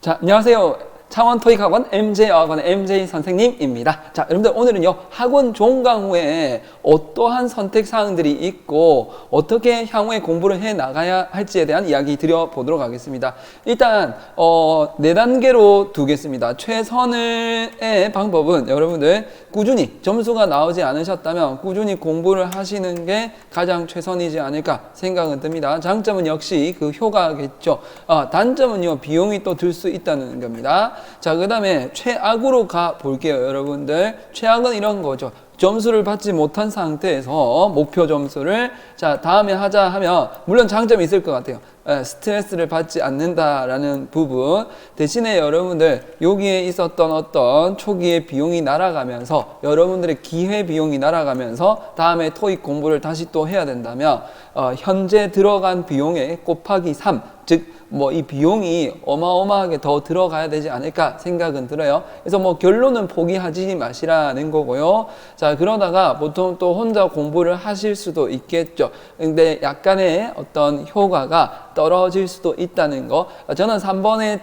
자, 안녕하세요. 창원 토익 학원 MJ 학원의 MJ 선생님입니다. 자, 여러분들 오늘은요 학원 종강 후에 어떠한 선택 사항들이 있고 어떻게 향후에 공부를 해 나가야 할지에 대한 이야기 드려 보도록 하겠습니다. 일단 어, 네 단계로 두겠습니다. 최선의 방법은 여러분들 꾸준히 점수가 나오지 않으셨다면 꾸준히 공부를 하시는 게 가장 최선이지 않을까 생각은 듭니다. 장점은 역시 그 효과겠죠. 아, 단점은요 비용이 또 들 수 있다는 겁니다. 자, 그 다음에 최악으로 가 볼게요, 여러분들. 최악은 이런 거죠. 점수를 받지 못한 상태에서 목표 점수를 자 다음에 하자 하면 물론 장점이 있을 것 같아요. 에, 스트레스를 받지 않는다라는 부분 대신에 여러분들 여기에 있었던 어떤 초기의 비용이 날아가면서 여러분들의 기회 비용이 날아가면서 다음에 토익 공부를 다시 또 해야 된다면 어, 현재 들어간 비용의 곱하기 3 즉 뭐 이 비용이 어마어마하게 더 들어가야 되지 않을까 생각은 들어요. 그래서 뭐 결론은 포기하지 마시라는 거고요. 자 그러다가 보통 또 혼자 공부를 하실 수도 있겠죠. 근데 약간의 어떤 효과가 떨어질 수도 있다는 거. 저는 3번의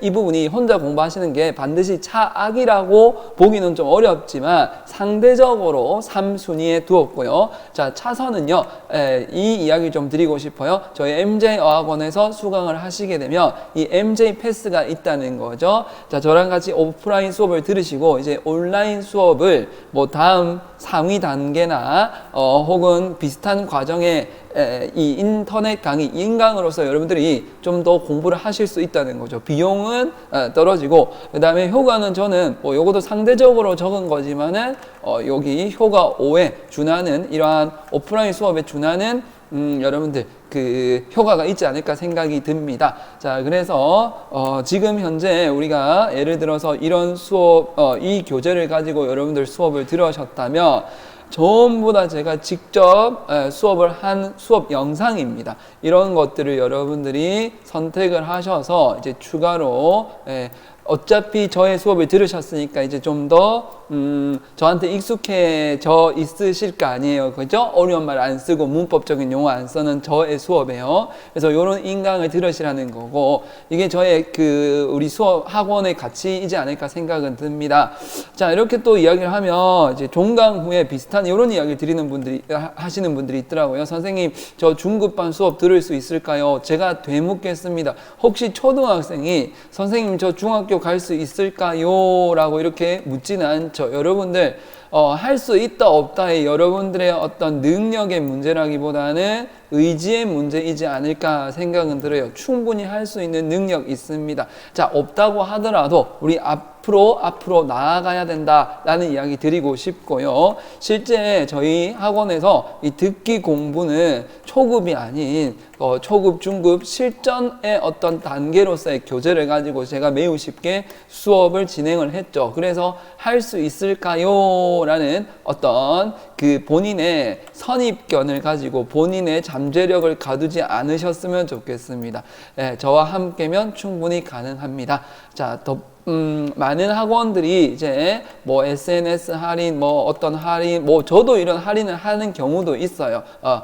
이 부분이 혼자 공부하시는 게 반드시 차악이라고 보기는 좀 어렵지만 상대적으로 3순위에 두었고요. 자 차선은요. 에, 이 이야기 좀 드리고 싶어요. 저희 MJ 어학원에서 수강을 하시게 되면 이 MJ 패스가 있다는 거죠. 자, 저랑 같이 오프라인 수업을 들으시고 이제 온라인 수업을 뭐다 음 상위 단계나 어, 혹은 비슷한 과정에 에, 이 인터넷 강의 인강으로서 여러분들이 좀 더 공부를 하실 수 있다는 거죠. 비용은 어, 떨어지고 그다음에 효과는 저는 뭐 요것도 상대적으로 적은 거지만은 어, 여기 효과 5에 준하는 이러한 오프라인 수업에 준하는 음, 여러분들 그 효과가 있지 않을까 생각이 듭니다. 자, 그래서 어, 지금 현재 우리가 예를 들어서 이런 수업, 어, 이 교재를 가지고 여러분들 수업을 들으셨다면 전부 다 제가 직접 에, 수업을 한 수업 영상입니다. 이런 것들을 여러분들이 선택을 하셔서 이제 추가로 에, 어차피 저의 수업을 들으셨으니까 이제 좀더 음, 저한테 익숙해져 있으실 거 아니에요. 그죠? 어려운 말 안 쓰고 문법적인 용어 안 쓰는 저의 수업이에요. 그래서 이런 인강을 들으시라는 거고 이게 저의 그 우리 수업 학원의 가치이지 않을까 생각은 듭니다. 자, 이렇게 또 이야기를 하면 이제 종강 후에 비슷한 이런 이야기를 드리는 분들이 하- 하시는 분들이 있더라고요. 선생님, 저 중급반 수업 들을 수 있을까요? 제가 되묻겠습니다. 혹시 초등학생이 선생님 저 중학교 갈 수 있을까요? 라고 이렇게 묻지는 않죠. 여러분들 어, 할 수 있다 없다의 여러분들의 어떤 능력의 문제라기보다는 의지의 문제이지 않을까 생각은 들어요. 충분히 할 수 있는 능력 있습니다. 자, 없다고 하더라도 우리 앞으로 앞으로 나아가야 된다라는 이야기 드리고 싶고요. 실제 저희 학원에서 이 듣기 공부는 초급이 아닌 어, 초급, 중급 실전의 어떤 단계로서의 교재를 가지고 제가 매우 쉽게 수업을 진행을 했죠. 그래서 할 수 있을까요? 라는 어떤 그 본인의 선입견을 가지고 본인의 잠재력을 가두지 않으셨으면 좋겠습니다. 예, 저와 함께면 충분히 가능합니다. 자, 더 음, 많은 학원들이 이제 뭐 SNS 할인, 뭐 어떤 할인, 뭐 저도 이런 할인을 하는 경우도 있어요. 어,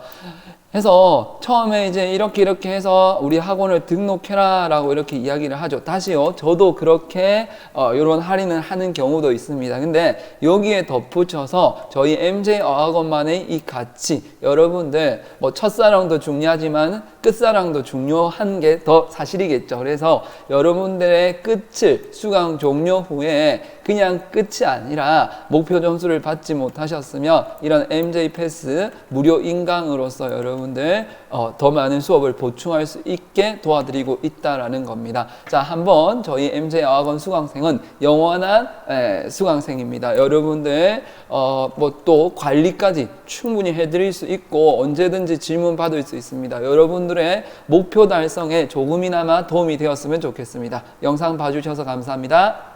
해서 처음에 이제 이렇게 이렇게 해서 우리 학원을 등록해라 라고 이렇게 이야기를 하죠. 다시요. 저도 그렇게 어, 이런 할인을 하는 경우도 있습니다. 근데 여기에 덧붙여서 저희 MJ 어학원만의 이 가치 여러분들 뭐 첫사랑도 중요하지만 끝사랑도 중요한 게 더 사실이겠죠. 그래서 여러분들의 끝을 수강 종료 후에 그냥 끝이 아니라 목표 점수를 받지 못하셨으면 이런 MJ 패스 무료 인강으로서 여러분들 어, 더 많은 수업을 보충할 수 있게 도와드리고 있다라는 겁니다. 자, 한번 저희 MJ 어학원 수강생은 영원한 에, 수강생입니다. 여러분들 어, 뭐또 관리까지 충분히 해드릴 수 있고 언제든지 질문 받을 수 있습니다. 여러분들의 목표 달성에 조금이나마 도움이 되었으면 좋겠습니다. 영상 봐주셔서 감사합니다.